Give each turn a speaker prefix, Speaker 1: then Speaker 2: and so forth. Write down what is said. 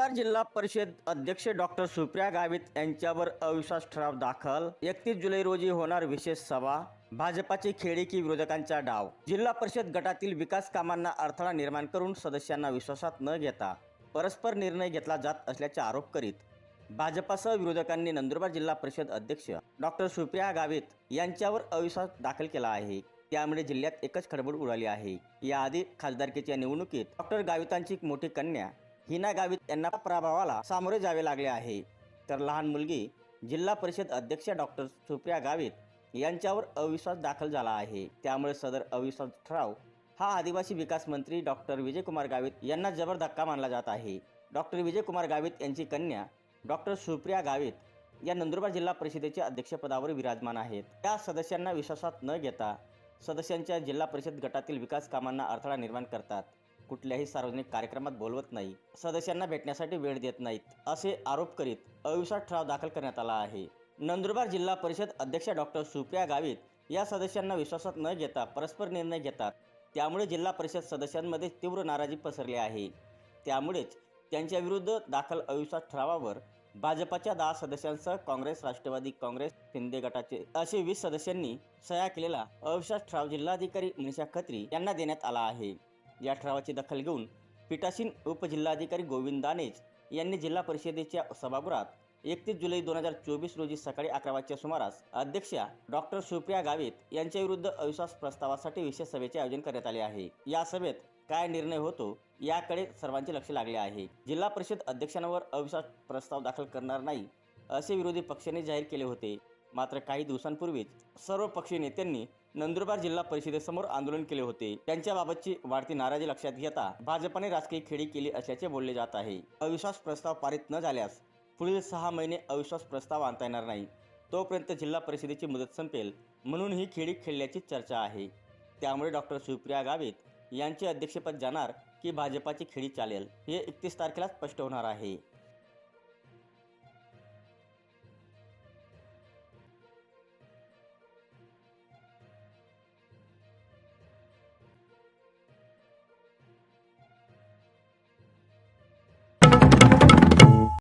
Speaker 1: नंदुरबार जिल्हा परिषद अध्यक्ष डॉक्टर सुप्रिया गावित यांच्यावर अविश्वास ठराव दाखल. एकतीस जुलै रोजी होणार विशेष सभा. भाजपाचे खेळी की विरोधकांचा डाव. जिल्हा परिषद गटातील विकास कामांना अडथळा निर्माण करून सदस्यांना विश्वासात न घेता परस्पर निर्णय घेतला जात असल्याचे आरोप करीत भाजपासह विरोधकांनी नंदुरबार जिल्हा परिषद अध्यक्ष डॉक्टर सुप्रिया गावित यांच्यावर अविश्वास दाखल केला आहे. त्यामुळे जिल्ह्यात एकच खडबड उडाली आहे. याआधी खासदारकीच्या निवडणुकीत डॉक्टर गावितांची मोठी कन्या हिना गावित यांना प्रभावाला सामोरे जावे लागले आहे. तर लहान मुलगी जिल्हा परिषद अध्यक्ष डॉक्टर सुप्रिया गावित यांच्यावर अविश्वास दाखल झाला आहे. त्यामुळे सदर अविश्वास ठराव हा आदिवासी विकास मंत्री डॉक्टर विजयकुमार गावित यांना जबर धक्का मानला जात आहे. डॉक्टर विजयकुमार गावित यांची कन्या डॉक्टर सुप्रिया गावित या नंदुरबार जिल्हा परिषदेच्या अध्यक्षपदावर विराजमान आहेत. त्या सदस्यांना विश्वासात न घेता सदस्यांच्या जिल्हा परिषद गटातील विकास कामांना अडथळा निर्माण करतात. कुठल्याही सार्वजनिक कार्यक्रमात बोलवत नाही सदस्यांना भेटण्यासाठी वेळ देत नाहीत असे आरोप करीत अविश्वास ठराव दाखल करण्यात आला आहे. नंदुरबार जिल्हा परिषद अध्यक्ष डॉक्टर सुप्रिया गावित या सदस्यांना विश्वासात न घेता परस्पर निर्णय घेतात. त्यामुळे जिल्हा परिषद सदस्यांमध्ये तीव्र नाराजी पसरली आहे. त्यामुळेच त्यांच्याविरुद्ध दाखल अविश्वास ठरावावर भाजपाच्या दहा सदस्यांसह काँग्रेस राष्ट्रवादी काँग्रेस शिंदे गटाचे असे वीस सदस्यांनी सह्या केलेला अविश्वास ठराव जिल्हाधिकारी मनीषा खत्री यांना देण्यात आला आहे. या ठरावाची दखल घेऊन पीठासीन उपजिल्हाधिकारी गोविंद दानेज यांनी जिल्हा परिषदेच्या सभागृहात एकतीस जुलै दोन हजार चोवीस रोजी सकाळी अकरा वाजच्या सुमारास अध्यक्षा डॉक्टर सुप्रिया गावित यांच्याविरुद्ध अविश्वास प्रस्तावासाठी विशेष सभेचे आयोजन करण्यात आले आहे. या सभेत काय निर्णय होतो याकडे सर्वांचे लक्ष लागले आहे. जिल्हा परिषद अध्यक्षांवर अविश्वास प्रस्ताव दाखल करणार नाही असे विरोधी पक्षाने जाहीर केले होते. मात्र काही दिवसांपूर्वीच सर्व पक्षीय नेत्यांनी नंदुरबार जिल्हा परिषदेसमोर आंदोलन केले होते. त्यांच्याबाबतची वाढती नाराजी लक्षात घेता भाजपाने राजकीय खेळी केली असल्याचे बोलले जात आहे. अविश्वास प्रस्ताव पारित न झाल्यास पुढील सहा महिने अविश्वास प्रस्ताव आणता येणार नाही. तोपर्यंत जिल्हा परिषदेची मुदत संपेल म्हणून ही खेळी खेळल्याची चर्चा आहे. त्यामुळे डॉक्टर सुप्रिया गावित यांचे अध्यक्षपद जाणार की भाजपाची खेळी चालेल हे एकतीस तारखेला स्पष्ट होणार आहे.